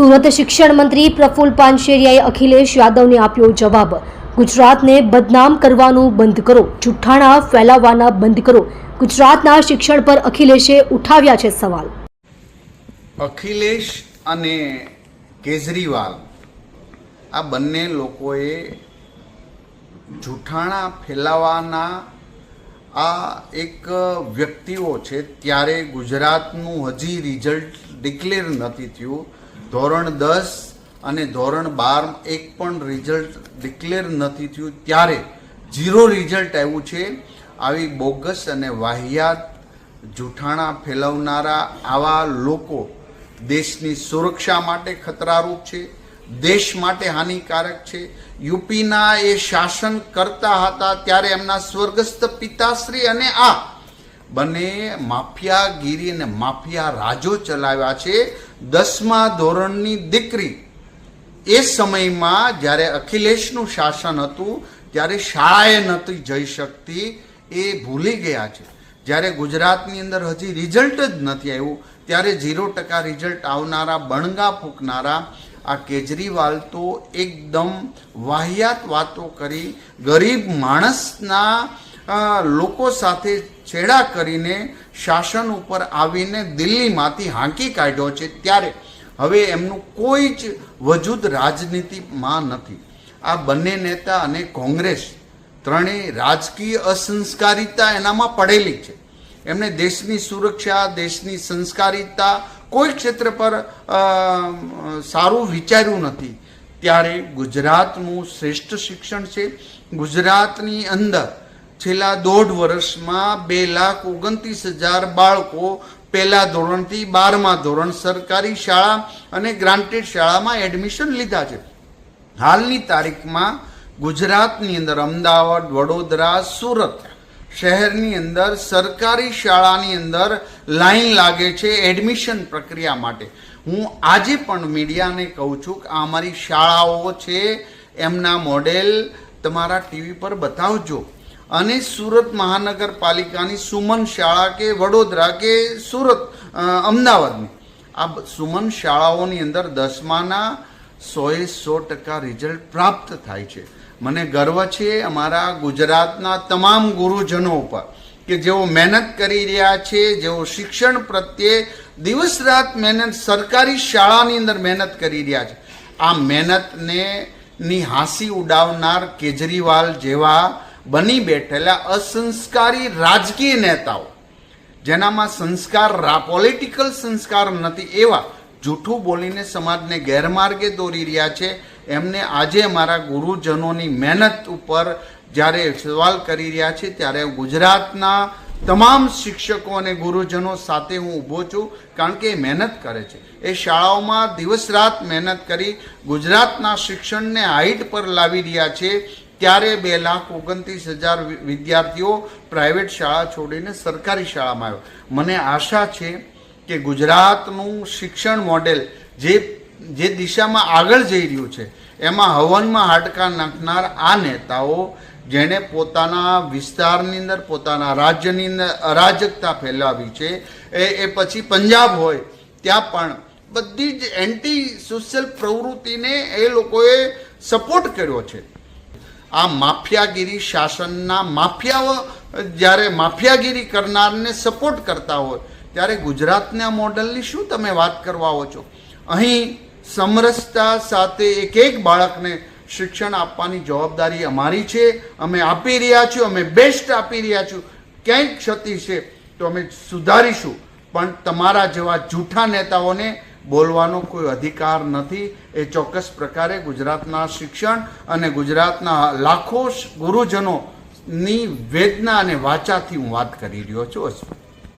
સુરત શિક્ષણ મંત્રી પ્રફુલ પાનશેરિયાએ અખિલેશ યાદવને આપ્યો જવાબ. ગુજરાતને બદનામ કરવાનું બંધ કરો. જુઠ્ઠાણા ફેલાવવાના બંધ કરો. ગુજરાતના શિક્ષણ પર અખિલેશે ઉઠાવ્યા છે સવાલ. અખિલેશ અને કેજરીવાલ, આ બંને લોકોએ જુઠ્ઠાણા ફેલાવાના આ એક વ્યક્તિઓ છે, ત્યારે ગુજરાતનું હજી રિઝલ્ટ ડિક્લેર નથી થયું. ધોરણ દસ અને ધોરણ બાર એક પણ રિઝલ્ટ ડિક્લેર નથી થયું. ત્યારે ઝીરો રિઝલ્ટ આવ્યું છે. આવી બોગસ અને વાહિયાત જૂઠાણા ફેલાવનારા આવા લોકો દેશની સુરક્ષા માટે ખતરારૂપ છે. દેશ માટે હાનિકારક છે. યુપીના એ શાસન કરતા હતા ત્યારે એમના સ્વર્ગસ્થ પિતાશ્રી અને આ બંને માફિયાગીરી અને માફિયા રાજો ચલાવ્યા છે. દસમા ધોરણની દીકરી. એ સમયમાં જ્યારે અખિલેશનું શાસન હતું, ત્યારે શાળાએ નહોતી જઈ શકતી. એ ભૂલી ગયા છે. જ્યારે ગુજરાતની અંદર હજી રિઝલ્ટ જ નથી આવ્યું, ત્યારે ઝીરો ટકા રિઝલ્ટ આવનારા, બણગા ફૂંકનારા, આ કેજરીવાલ તો એકદમ વાહિયાત વાતો કરી ગરીબ માણસના લોકો સાથે છેડા કરીને શાસન ઉપર આવીને દિલ્હીમાંથી હાંકી કાઢ્યો છે ત્યારે હવે એમનું કોઈ જ વજૂદ રાજનીતિમાં નથી. આ બંને નેતા અને કોંગ્રેસ ત્રણેય રાજકીય અસંસ્કારિતા એનામાં પડેલી છે. એમને દેશની સુરક્ષા, દેશની સંસ્કારિતા કોઈ ક્ષેત્ર પર સારું વિચાર્યું નથી. ત્યારે ગુજરાતનું શ્રેષ્ઠ શિક્ષણ છે. ગુજરાતની અંદર છેલ્લા દોઢ વર્ષમાં બે લાખ ઓગણત્રીસ હજાર બાળકો પહેલા ધોરણથી બારમા ધોરણ સરકારી શાળા અને ગ્રાન્ટેડ શાળામાં એડમિશન લીધા છે. હાલની તારીખમાં ગુજરાતની અંદર અમદાવાદ, વડોદરા, સુરત શહેરની અંદર સરકારી શાળાની અંદર લાઈન લાગે છે એડમિશન પ્રક્રિયા માટે. હું આજે પણ મીડિયાને કહું છું કે આ અમારી શાળાઓ છે, એમના મોડેલ તમારા ટીવી પર બતાવજો. અને સુરત મહાનગરપાલિકાની સુમન શાળા કે વડોદરા કે સુરત અમદાવાદની. આ સુમન શાળાઓની અંદર દસમાના સોએ સો ટકા રિઝલ્ટ પ્રાપ્ત થાય છે. મને ગર્વ છે અમારા ગુજરાતના તમામ ગુરુજનો ઉપર કે જેઓ મહેનત કરી રહ્યા છે, જેઓ શિક્ષણ પ્રત્યે દિવસ રાત મહેનત, સરકારી શાળાની અંદર મહેનત કરી રહ્યા છે. આ મહેનતને ની હાંસી ઉડાવનાર કેજરીવાલ જેવા બની બેઠેલા અસંસ્કારી રાજકીય નેતાઓ, જેનામાં સંસ્કાર પોલિટિકલ સંસ્કાર નથી એવા જૂઠું બોલીને સમાજને ગેરમાર્ગે દોરી રહ્યા છે, એમને આજે મારા ગુરુજનોની મહેનત ઉપર જ્યારે સવાલ કરી રહ્યા છે, ત્યારે ગુજરાતના તમામ શિક્ષકો અને ગુરુજનો સાથે હું ઊભો છું, કારણ કે એ મહેનત કરે છે. એ શાળાઓમાં દિવસ રાત મહેનત કરી ગુજરાતના શિક્ષણને હાઈટ પર લાવી રહ્યા છે ત્યારે બે લાખ ઓગણત્રીસ હજાર વિદ્યાર્થીઓ પ્રાઇવેટ શાળા છોડીને સરકારી શાળામાં આવ્યો. મને આશા છે કે ગુજરાતનું શિક્ષણ મોડેલ જે જે દિશામાં આગળ જઈ રહ્યું છે, એમાં હવનમાં હાડકા નાખનાર આ નેતાઓ, જેણે પોતાના વિસ્તારની અંદર, પોતાના રાજ્યની અંદર અરાજકતા ફેલાવી છે, એ એ પછી પંજાબ હોય, ત્યાં પણ બધી જ એન્ટી સોશિયલ પ્રવૃત્તિને એ લોકોએ સપોર્ટ કર્યો છે. આ માફિયાગીરી શાસનના માફિયાઓ, જ્યારે માફિયાગીરી કરનારને સપોર્ટ કરતા હોય, ત્યારે ગુજરાતના મોડલની શું તમે વાત કરવા આવો છો? અહીં સમરસતા સાથે એક એક બાળકને શિક્ષણ આપવાની જવાબદારી અમારી છે. અમે આપી રહ્યા છીએ, અમે બેસ્ટ આપી રહ્યા છીએ. ક્યાંય ક્ષતિ છે તો અમે સુધારીશું. પણ તમારા જેવા જૂઠા નેતાઓને બોલવાનો કોઈ અધિકાર નથી. એ ચોક્કસ પ્રકારે ગુજરાતના શિક્ષણ અને ગુજરાતના લાખો ગુરુજનોની વેદના અને વાચાથી હું વાત કરી રહ્યો છું.